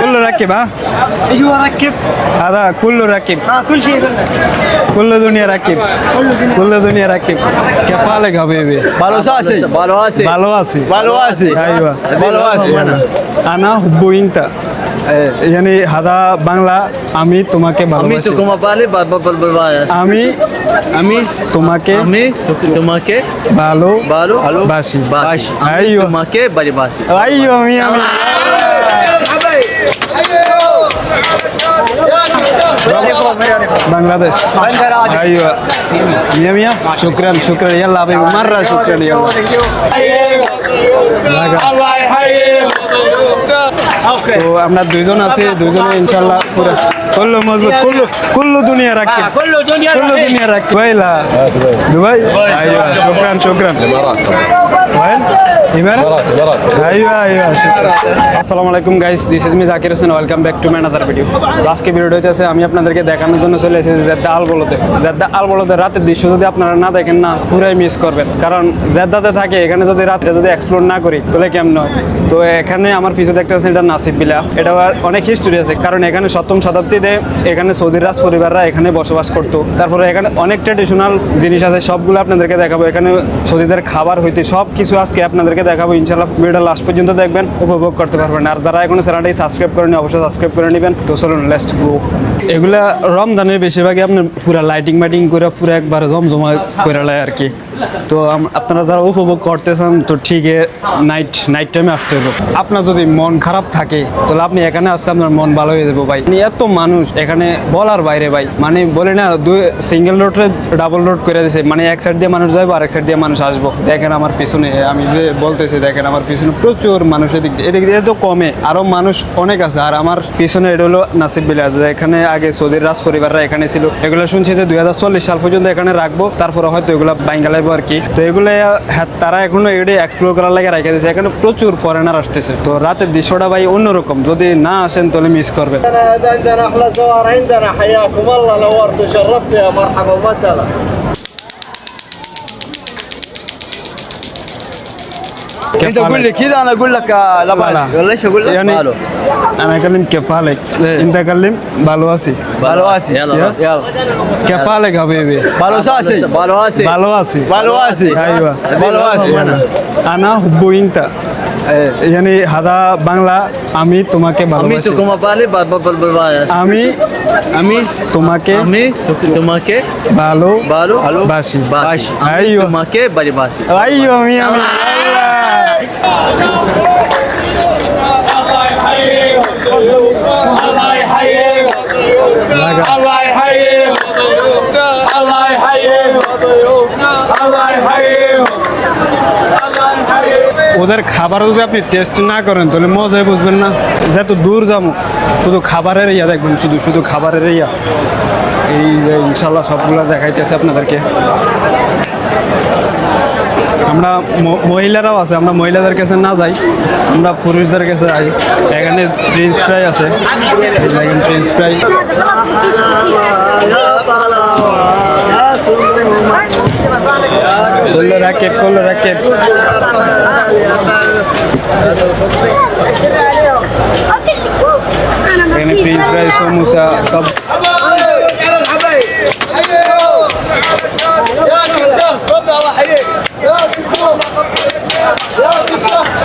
كله ركب ها ايوه ركب هذا كله ركب اه كل شيء كل دنيا ركب كل دنيا ركب كفالك حبيبي بلوساسي بلوساسي بلوساسي بلوساسي ايوه بلوساسي انا حب انت يعني هذا বাংলা আমি তোমাকে আমি ভালোবাসি তো তোমার পালে বাদ বাদ বাদ আমি আমি তোমাকে আমি তো- তোমাকে ভালো ভালো ভালো বাসি বাসি আমি আইয়ো তোমাকে বাড়ি বাসি আইয়ো আমি আমি বাংলাদেশ ايوه مية مية شكرا شكرا يلا حبيبي مرة شكرا يلا তো আমরা দুইজন আছি দুইজনে ইনশাল্লাহ পুরো কুল্লু মজবুত কুল্লু কুল্লু দুনিয়া রাখি كله دنيا كل دنيا راكب ويلا دبي ايوه شكرا شكرا وين ইমারাত ايوه ايوه شكرا আসসালামু আলাইকুম guys this is me Zakir Hossain welcome back to my other video আজকে ভিডিওটা হইতেছে আমি আপনাদেরকে দেখানোর জন্য চলে এসেছি জেদ্দা আলবলতে জেদ্দা আলবলতে রাতের দৃশ্য যদি আপনারা না দেখেন না পুরাই মিস করবেন কারণ জেদ্দাতে থাকে এখানে যদি রাত্রে যদি এক্সপ্লোর না করি তাহলে কেমন হয় তো এখানে আমার পিছু দেখতে পাচ্ছেন এটা নাসিব বিলা এটা আবার অনেক হিস্টোরি আছে কারণ এখানে সপ্তম শতাব্দীতে এখানে সৌদির রাজ পরিবাররা এখানে বসবাস করতো। তারপরে এখানে অনেক ট্রেডিশনাল জিনিস আছে, সবগুলো আপনাদেরকে দেখাবো। এখানে সৌদিদের খাবার হইতে সব কিছু আজকে আপনাদেরকে দেখাবো ইনশাল্লাহ ভিডিওটা লাস্ট পর্যন্ত দেখবেন, উপভোগ করতে পারবেন। আর যারা এখনও চ্যানেলটি সাবস্ক্রাইব করেনি অবশ্যই সাবস্ক্রাইব করে নেবেন। তো চলুন লেস্ট গো এগুলা রমজানে বেশিরভাগই আপনার পুরা লাইটিং মাইটিং করে, পুরো একবার জমজমা করে লায় আর কি। তো আপনারা যারা উপভোগ করতেছেন, তো ঠিক নাইট নাইট টাইমে আসতে হবে আপনার যদি মন খারাপ থাকে, তাহলে আপনি এখানে আসলে আপনার মন ভালো হয়ে যাবে ভাই। মানে এত মানুষ এখানে বলার বাইরে ভাই। মানে বলে না দুই সিঙ্গেল রোডে ডাবল রোড করে দিছে। মানে এক সাইড দিয়ে মানুষ যাবে আর এক সাইড দিয়ে মানুষ আসব। দেখেন আমার পিছনে আমি যে বলতেছি দেখেন আমার পিছনে প্রচুর মানুষ এদিক এদিক দিয়ে তো কমে আরও মানুষ অনেক আছে। আর আমার পিছনে এটা হলো নাসিব বিলাস এখানে আগে সৌদির রাজ পরিবাররা এখানে ছিল। এগুলো শুনছি যে দুই হাজার চল্লিশ সাল পর্যন্ত এখানে রাখব। তারপরে হয়তো এগুলো বাইঙ্গা লাগবো আর কি। তো এগুলো হ্যাঁ, তারা এখনও এগুলো এক্সপ্লোর করার লাগে রেখে দিয়েছে এখানে প্রচুর ফরেনার আসতেছে। তো রাতের দৃশ্যটা ভাই অন্যরকম। যদি না আসেন তাহলে মিস করবেন। أحلى زوار عندنا حياكم الله. نورت وشرفت يا مرحبا ومسهلا. انت قول لي كده أنا أقول لك آه، لا بالي ولا إيش أقول لك؟ يعني بألو. أنا أكلم كيف حالك؟ إيه. أنت أكلم؟ بالواسي بالواسي يلا يلا. كيف حالك حبيبي؟ بالواسي بالواسي بالواسي بالواسي أيوه. بالواسي أنا حبو إنت. এখানে হাদা বাংলা আমি তোমাকে ভালোবাসি আমি তোমাকে পালে আমি আমি তোমাকে আমি তোমাকে ভালো ভালো ভালোবাসি বাসি আইও তোমাকে ভালোবাসি আইও আমি আমি ওদের খাবার যদি আপনি টেস্ট না করেন তাহলে মজাই বুঝবেন না যেহেতু দূর যাব শুধু খাবারের ইয়া দেখবেন শুধু শুধু খাবারের ইয়া এই যে ইনশাল্লাহ সবগুলো দেখাইতেছে আপনাদেরকে আমরা মহিলারাও আছে আমরা মহিলাদের কাছে না যাই আমরা পুরুষদের কাছে যাই এখানে প্রিন্স ফ্রাই আছে প্রিন্স ফ্রাই করল র্যাকেট করল র্যাকেট এখানে প্রিন্স ফ্রাই সমোসা সব।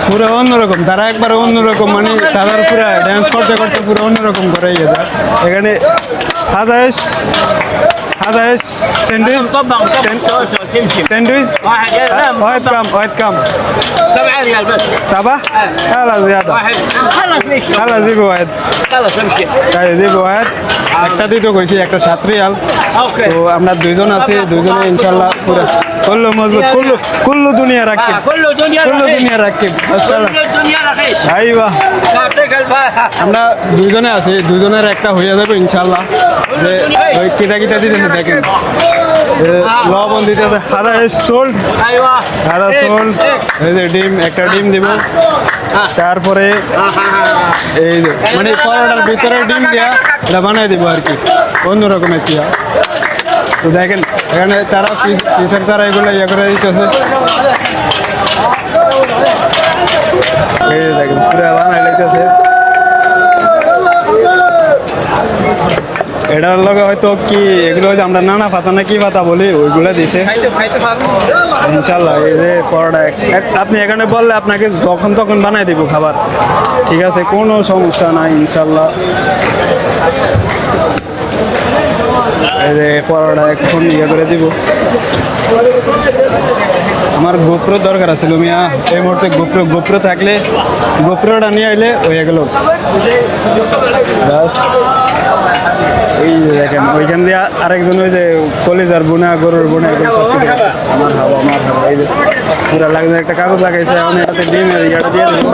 পুরো অন্যরকম তারা একবার অন্যরকম মানে তাদের পুরো ড্যান্স করতে করতে পুরো অন্যরকম করে গেছে এখানে হাদাস হাদাস স্যান্ডউইচ طبعا طبعا تمشي স্যান্ডউইচ واحد واحد كم واحد كم سبعة ريال بس سبعة هلا زيادة واحد خلص ليش هلا زيبوا واحد خلص امشي তাই জিবু ওয়াহেদ একটা দিতে কইছি একটা সাত রিয়াল اوكي তো আমরা দুইজন আছি দুইজনে ইনশাল্লাহ পুরো কুল্লু মজবুত কুল্লু কুল্লু দুনিয়া রাখি آه، كله دنيا কুল্লু رخيص দুনিয়া রাখি মাশাআল্লাহ كله الدنيا رخيص আইবা يعطيك الف আমরা দুইজনে আছি দুইজনের একটা হয়ে যাবে ইনশাল্লাহ যে ওই কেটা কেটা দিতেছে, দেখেন। লবণ দিতেছে, হারা সোল হারা সোল এই যে ডিম, একটা ডিম দিব। তারপরে এই যে মানে পরোটার ভিতরে ডিম দিয়া এটা বানাই দিব আর কি অন্য রকমের কিয়া হ্যাঁ। তো দেখেন, এখানে তারা পিসের তারা এগুলো ইয়ে করে দিতেছে। এই দেখেন, পুরো বানাই লাগতেছে এটার লগে হয়তো কি এগুলো যে আমরা নানা পাতা না কি পাতা বলি ওইগুলো দিছে। ইনশাল্লাহ এই যে পরোটা আপনি এখানে বললে আপনাকে যখন তখন বানাই দিব খাবার। ঠিক আছে কোনো সমস্যা নাই ইনশাল্লাহ। এই যে পরোটা এখন ইয়ে করে দিব। আমার গোপ্র দরকার আছে মিয়া এই মুহূর্তে গোপ্র গোপ্র থাকলে গোপ্রটা নিয়ে আইলে হয়ে গেল। ব্যাস। ওই যে দেখেন, ওইখান দিয়ে আরেকজন ওই যে কলিজার বোনা, গরুর বোনা এগুলো সব কিছু। আমার হাওয়া আমার হাওয়া। এই যে পুরা লাগছে, একটা কাগজ লাগাইছে এখন এটাতে ডিম এটা দিয়ে দেবো।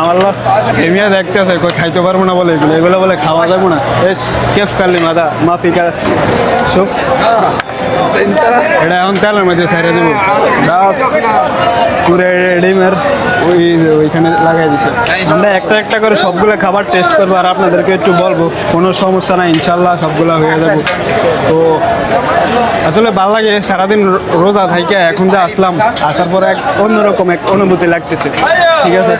আমার লস এমিয়া দেখতেছে, কই খাইতে পারব না বলে এগুলো। এগুলো বলে খাওয়া যাব না। বেশ কেফ কালি মাদা মাফি কা সুপ এটা এখন তেলের মধ্যে সাইরে দেবো বাস পুরে ডিমের ওই ওইখানে লাগাই দিছে আমরা একটা একটা করে সবগুলো খাবার টেস্ট করব আর আপনাদেরকে একটু বলব কোনো সমস্যা নাই ইনশাল্লাহ সবগুলো হয়ে যাব। তো আসলে ভালো লাগে সারাদিন রোজা থাইকে এখন যে আসলাম আসার পরে এক অন্যরকম এক অনুভূতি লাগতেছে। ঠিক আছে.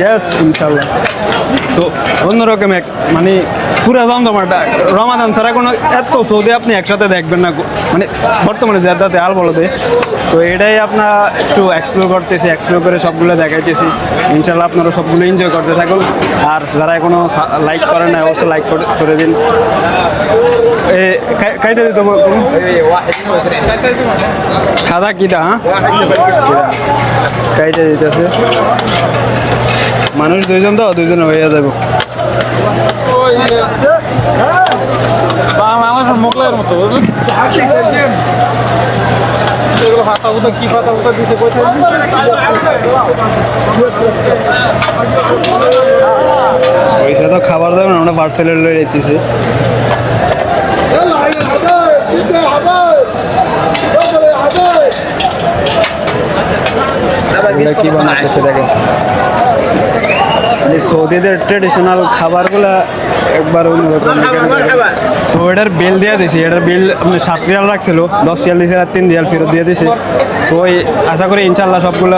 ইয়েস ইনশাল্লাহ তো অন্যরকম এক মানে পুরো জমজমাটা, রমাদান ছাড়া কোনো এত সৌদি আপনি একসাথে দেখবেন না মানে বর্তমানে জেদ্দাতে আল বলতে তো এটাই আপনার একটু এক্সপ্লোর করতেছি এক্সপ্লোর করে সবগুলো দেখাইতেছি। ইনশাল্লাহ আপনারা সবগুলো এনজয় করতে থাকুন। আর যারা এখনও লাইক করেন না অবশ্যই লাইক করে দিন। কাইটা দিতে? খাদা কিটা হ্যাঁ? কাইটা দিতেছে। মানুষ দুইজন তো দুইজন হয়ে যাব বাংলাদেশের মোগলাইয়ের মতো এগুলো হাতা উতা কি পাতা উতা দিছে কোথায় পয়সা তো খাবার দেবে না আমরা পার্সেলে লয়ে যেতেছি কি বানাতেছে দেখেন এই সৌদিদের ট্রেডিশনাল খাবারগুলো একবার অন্যরকম। তো এটার দিয়ে দেওয়া দিয়েছি এটার বিল সাত রিয়াল রাখছিল দশ রিয়াল দিয়েছে আর তিন রিয়াল ফেরত দিয়ে দিছি। তো ওই আশা করি ইনশাল্লাহ সবগুলো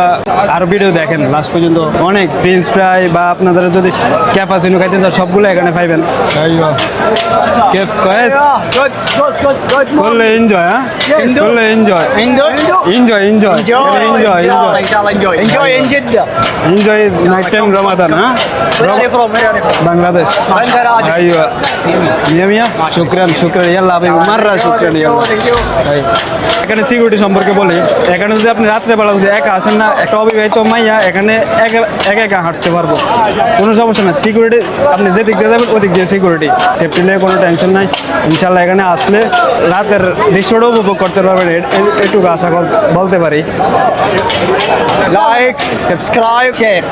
আর ভিডিও দেখেন লাস্ট পর্যন্ত অনেক প্রিন্স ফ্রাই বা আপনাদের যদি ক্যাপাসিনো খাইতেন তার সবগুলো এখানে পাইবেন। করলে এনজয় হ্যাঁ? করলে enjoy enjoy enjoy enjoy enjoy enjoy night time Ramadan হ্যাঁ? বাংলাদেশ মিয়া মিয়া শুক্রান শুক্রান ইয়াল্লা ভাই মাররা শুক্রান ইয়াল্লা এখানে সিকিউরিটি সম্পর্কে বলি এখানে যদি আপনি রাত্রেবেলা যদি একা আসেন না একটা অবিবাহিত মাইয়া এখানে একা একা হাঁটতে পারব। কোনো সমস্যা না সিকিউরিটি আপনি যে দিক দিয়ে যাবেন ওদিক দিয়ে সিকিউরিটি সেফটি নিয়ে কোনো টেনশন নাই। ইনশাল্লাহ এখানে আসলে রাতের দৃশ্যটাও উপভোগ করতে পারবেন এটুকু আশা বলতে পারি। Like subscribe share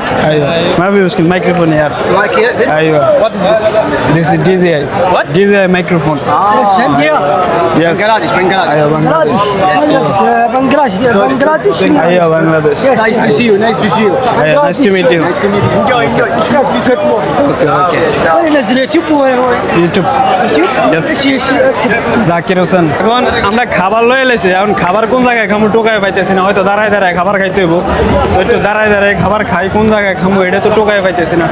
my microphone year. What this is This is DJI. What? DJI. phone. Ah. Yes, same here. Yes. Bangladesh, Bangladesh. Ayo, Bangladesh. Yes, yes. Uh, Bangladesh. Uh, Bangladesh. Ayo, Bangladesh. Yes. Nice to see you. Nice to see you. Ayo, nice to meet you. Nice to meet you. Enjoy, enjoy. You get more. Okay, okay. Where is YouTube? YouTube. YouTube? Yes. Zakir Hossain এখন আমরা খাবার লয়ে লেছি এখন খাবার কোন জায়গায় খামু টোকায় পাইতেছি না হয়তো দাঁড়ায় দাঁড়ায় খাবার খাইতে হইব তো একটু দাঁড়ায় দাঁড়ায় খাবার খাই কোন জায়গায় খামু এটা তো টোকায় পাইতেছি না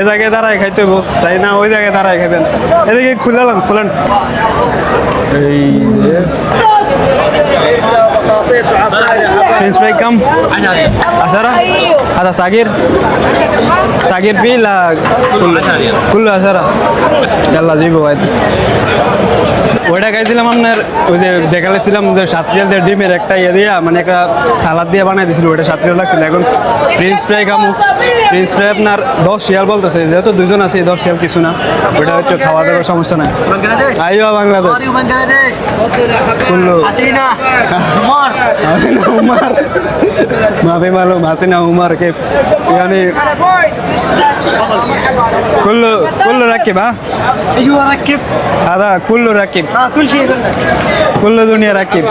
এ জায়গায় দাঁড়ায় খাইতে হইব চাই না ওই জায়গায় দাঁড়ায় খাইবেন এদিকে খুলালাম খোলা এই যে। ফ্রেঞ্চ ফ্রাই কাম عشرة هذا صغير صغير فيه لا كله كله عشرة يلا جيبه واحد ওইটা খাইছিলাম আপনার ওই যে দেখালেছিলাম যে সাত রিয়াল দিয়ে ডিমের একটা ইয়ে দিয়া মানে একটা সালাদ দিয়ে বানাই দিয়েছিল ওইটা সাত রিয়াল লাগছিল এখন প্রিন্স ফ্রাই খামু প্রিন্স ফ্রাই আপনার দশ রিয়াল বলতেছে যেহেতু দুজন আছে দশ রিয়াল কিছু না ওইটা একটু খাওয়া দাওয়ার সমস্যা নাই Bangladesh. IO Bangladesh How are you, Bangladesh? Kullu Hasina. Umar. حسين عمر ما في معلوم حسين عمر كيف يعني كله كله ركب ها ايوه ركب هذا كله ركب اه كل شيء كل دنيا راكب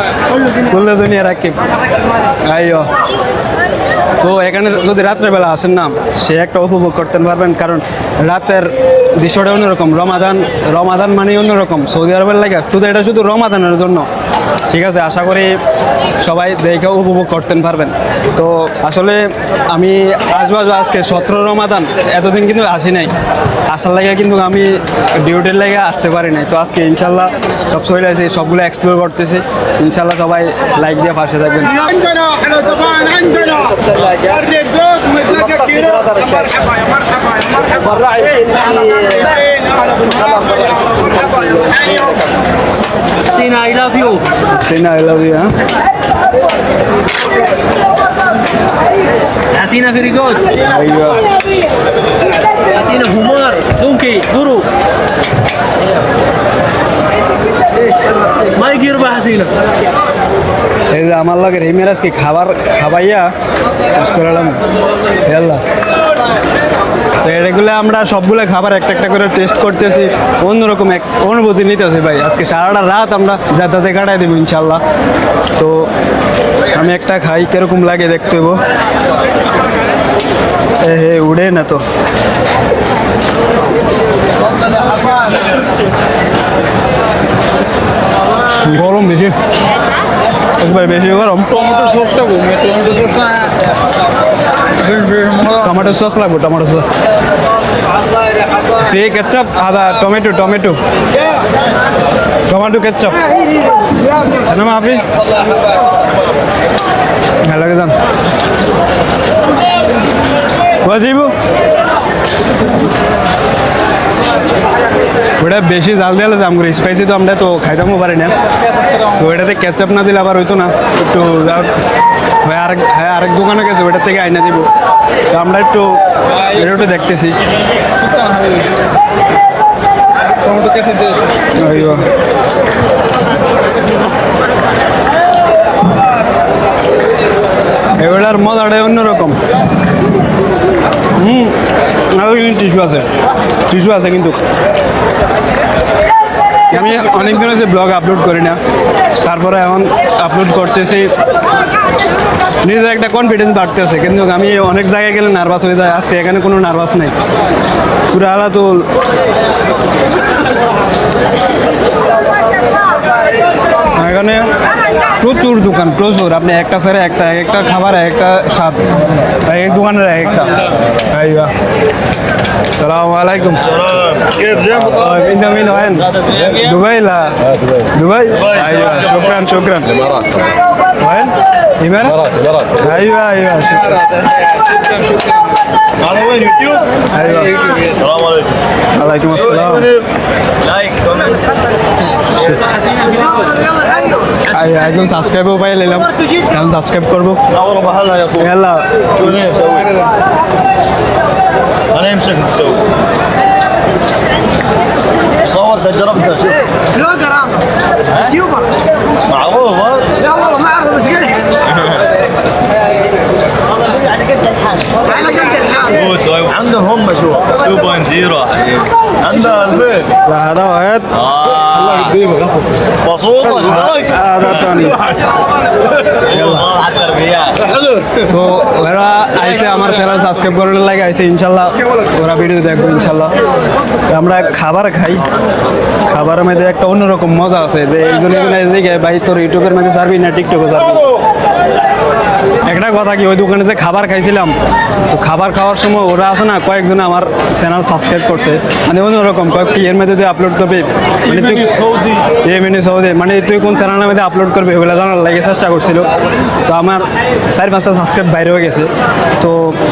كل دنيا راكب আইও তো এখানে যদি রাত্রেবেলা আসেন না সে একটা উপভোগ করতে পারবেন কারণ রাতের দৃশ্যটা অন্যরকম রমাদান রমাদান মানে অন্যরকম সৌদি আরবের লাগে শুধু এটা শুধু রমাদানের জন্য ঠিক আছে, আশা করি সবাই দেখে উপভোগ করতেন পারবেন। তো আসলে আমি আসব আসব আজকে সতেরো রমাদান, এতদিন কিন্তু আসি নাই। আসার লাগে কিন্তু আমি ডিউটির লাগে আসতে পারি নাই। তো আজকে ইনশাল্লাহ সব শরীর আছে সবগুলো এক্সপ্লোর করতেছি। ইনশাল্লাহ সবাই লাইক দিয়ে পাশে থাকবেন। I love you. Sina, I love you, huh? Hasina, very good. There you are. Hasina, humor, donkey, guru. মাই কি রবা হাসিনা এই যে আমার লাগে রেমেরাজকে খাবার খাবাইয়া শেষ করালাম আল্লাহ তো এগুলো আমরা সবগুলো খাবার একটা একটা করে টেস্ট করতেছি অন্যরকম এক অনুভূতি নিতেছি ভাই। আজকে সারাটা রাত আমরা যাতায়াতে কাটাই দেবো ইনশাল্লাহ। তো আমি একটা খাই কীরকম লাগে দেখতে হইব? এ হে উড়ে না তো। গরম বেশি। একবার বেশি গরম। টমেটো সসটা ঘুমে টমেটো সসটা। টমেটো সস লাগবে টমেটো সস ফি কেচাপ আদা টমেটো টমেটো টমেটো কেচাপ নাম আপনি? ভালো লাগে যান কোয়া ওটা বেশি জাল দিলে জাম করে স্পাইসি তো আমরা তো খাইতামও পারি না। তো এটাতে কেচাপ না দিলে আবার হইতো না। একটু আরেক হ্যাঁ আরেক দোকানে গেছে ওটার থেকে আইনা দিব। তো আমরা একটু এটা একটু দেখতেছি। এগুলার মজাটাই অন্যরকম। হুম আরও কিন্তু টিস্যু আছে। টিস্যু আছে কিন্তু। আমি অনেক হয়েছে ব্লগ আপলোড করি না। তারপরে এখন আপলোড করতেছি। নিজের একটা কনফিডেন্স বাড়তেছে। কিন্তু আমি অনেক জায়গায় গেলে নার্ভাস হয়ে যায় আসছে এখানে কোনো নার্ভাস নেই। পুরো আলাদা এখানে প্রচুর দোকান প্রচুর আপনি একটা স্যারে একটা এক একটা খাবার এক একটা স্বাদ এক এক দোকানের এক একটা আইবা সালাম আলাইকুম كيف زين انت من وين؟ دبي لا دبي ايوه شكرا شكرا الامارات وين؟ امارات الامارات ايوه ايوه شكرا على وين يوتيوب؟ ايوه السلام عليكم عليكم السلام لايك আইয়া একজন সাবস্ক্রাইবও পাই নিলাম এখন সাবস্ক্রাইব করবো والله محلها يا اخوي يلا شو انا اسوي؟ انا يمسك مسوي صورت جربتها شوف بلوجر انا يوتيوبر معروف ها؟ لا والله ما اعرف بس قلت على قد الحال عندهم هم شو 2.0 عندها البيت لا هذا واحد الله يقدمك غصب مبسوطة هذا ثاني حلو তো ওরা আইসে আমার চ্যানেল সাবস্ক্রাইব করার লাগে আইসে ইনশাল্লাহ ওরা ভিডিও দেখবো ইনশাল্লাহ তো আমরা খাবার খাই খাবারের মধ্যে একটা অন্যরকম মজা আছে যে একজন একজন এদিকে ভাই তোর ইউটিউবের মধ্যে সারবি না টিকটকে সারবি একটা কথা কি ওই দোকানে যে খাবার খাইছিলাম তো খাবার খাওয়ার সময় ওরা আছে না কয়েকজন আমার চ্যানেল সাবস্ক্রাইব করছে। মানে অন্যরকম কয়েক কি এর মধ্যে তুই আপলোড করবি? মানে তুই সৌদি। এমনি সৌদি। মানে তুই কোন চ্যানেলের মধ্যে আপলোড করবি ওগুলো জানার লাগে চেষ্টা করছিল। তো আমার চার পাঁচটা সাবস্ক্রাইব বাইরে হয়ে গেছে। তো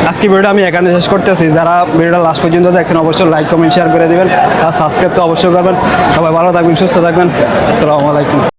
আজকে ভিডিওটা আমি এখানে শেষ করতেছি। যারা ভিডিওটা লাস্ট পর্যন্ত দেখছেন অবশ্যই লাইক কমেন্ট শেয়ার করে দেবেন। আর সাবস্ক্রাইব তো অবশ্যই করবেন। সবাই ভালো থাকবেন সুস্থ থাকবেন। আসসালামু আলাইকুম।